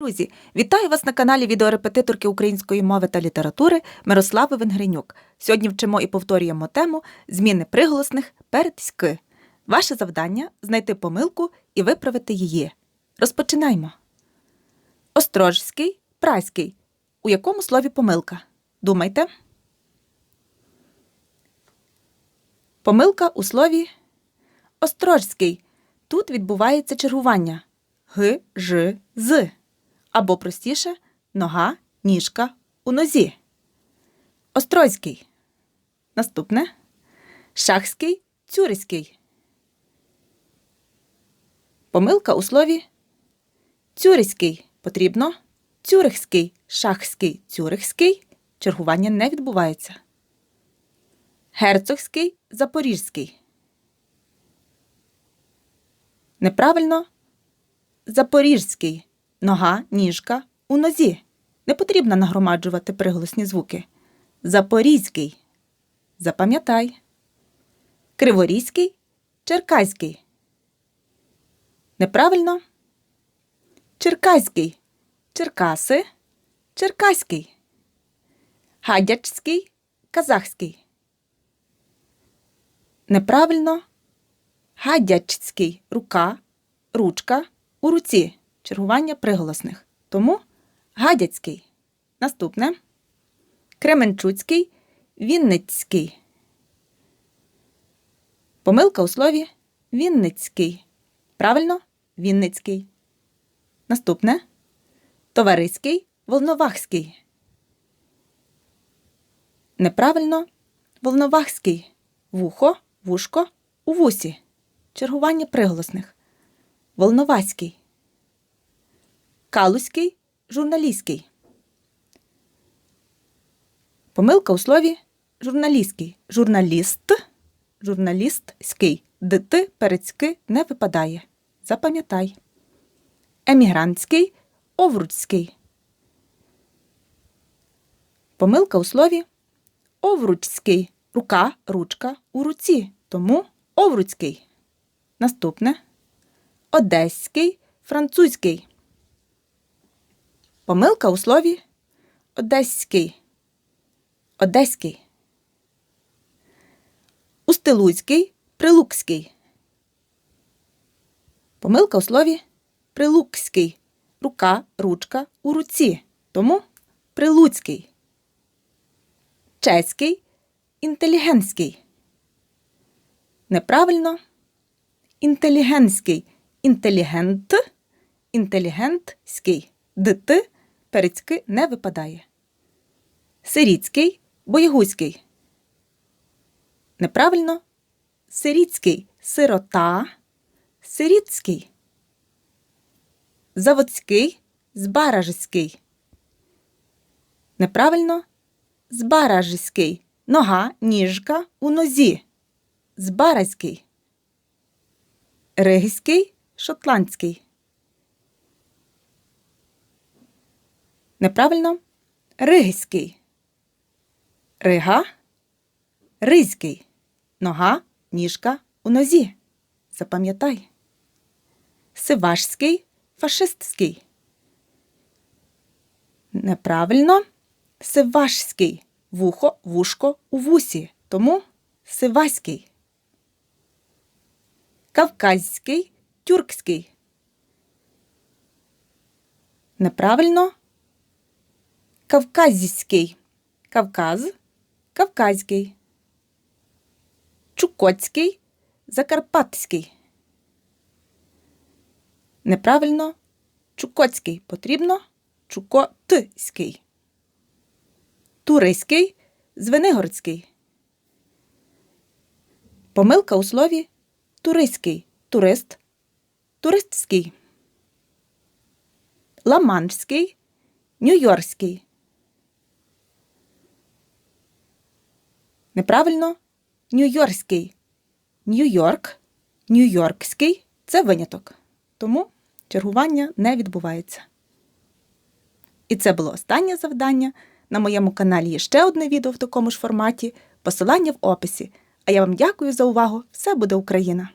Друзі, вітаю вас на каналі відеорепетиторки української мови та літератури Мирослави Венгренюк. Сьогодні вчимо і повторюємо тему зміни приголосних перед «ськи». Ваше завдання знайти помилку і виправити її. Розпочинаємо. Острожський, праський. У якому слові помилка? Думайте. Помилка у слові Острожський. Тут відбувається чергування г, ж, з. Або простіше нога, ніжка у нозі. Острозький. Наступне. Шахський, цюрицький. Помилка у слові цюрицький. Потрібно цюрихський, шахський, цюрихський. Чергування не відбувається. Герцогський, запорізький. Неправильно запоріжський. Нога, ніжка у нозі. Не потрібно нагромаджувати приголосні звуки. Запорізький. Запам'ятай. Криворізький, черкаський. Неправильно. Черкаський. Черкаси. Черкаський. Гадячський, казахський. Неправильно. Гадячський. Рука, ручка у руці. Чергування приголосних. Тому гадяцький. Наступне. Кременчуцький, Вінницький. Помилка у слові Вінницький. Правильно? Вінницький. Наступне. Товариський, Волновахський. Неправильно. Волновахський. Вухо, вушко, у вусі. Чергування приголосних. Волноваський. Калузький, журналістський. Помилка у слові журналістський. Журналіст, журналістський. Дити перед ски не випадає. Запам'ятай. Емігрантський, овруцький. Помилка у слові овруцький. Рука, ручка у руці. Тому овруцький. Наступне. Одеський, французький. Помилка у слові одеський. Одеський. Устилуцький, прилукський. Помилка у слові прилукський. Рука, ручка у руці. Тому прилуцький. Чеський, інтелігентський. Неправильно. Інтелігентський. Інтелігент. Інтелігентський. Дити перецьки не випадає. Сиріцький, боягузький. Неправильно. Сиріцький, сирота, сиріцький. Заводський, збаражський. Неправильно. Збаражський. Нога, ніжка у нозі. Збаразький. Ригський, шотландський. Неправильно. Ригський. Рига. Ризький. Нога, ніжка у нозі. Запам'ятай. Сивашський, фашистський. Неправильно. Сивашський. Вухо, вушко у вусі. Тому сиваський. Кавказький, тюркський. Неправильно. Кавказівський. Кавказ. Кавказький. Чукотський. Закарпатський. Неправильно. Чукотський. Потрібно. Чукотський. Туриський. Звенигородський. Помилка у слові туристський. Турист. Туристський. Ламанський. Нью-Йоркський. Неправильно. Нью-Йоркський. Нью-Йорк. Нью-Йоркський це виняток. Тому чергування не відбувається. І це було останнє завдання. На моєму каналі є ще одне відео в такому ж форматі. Посилання в описі. А я вам дякую за увагу. Все буде Україна!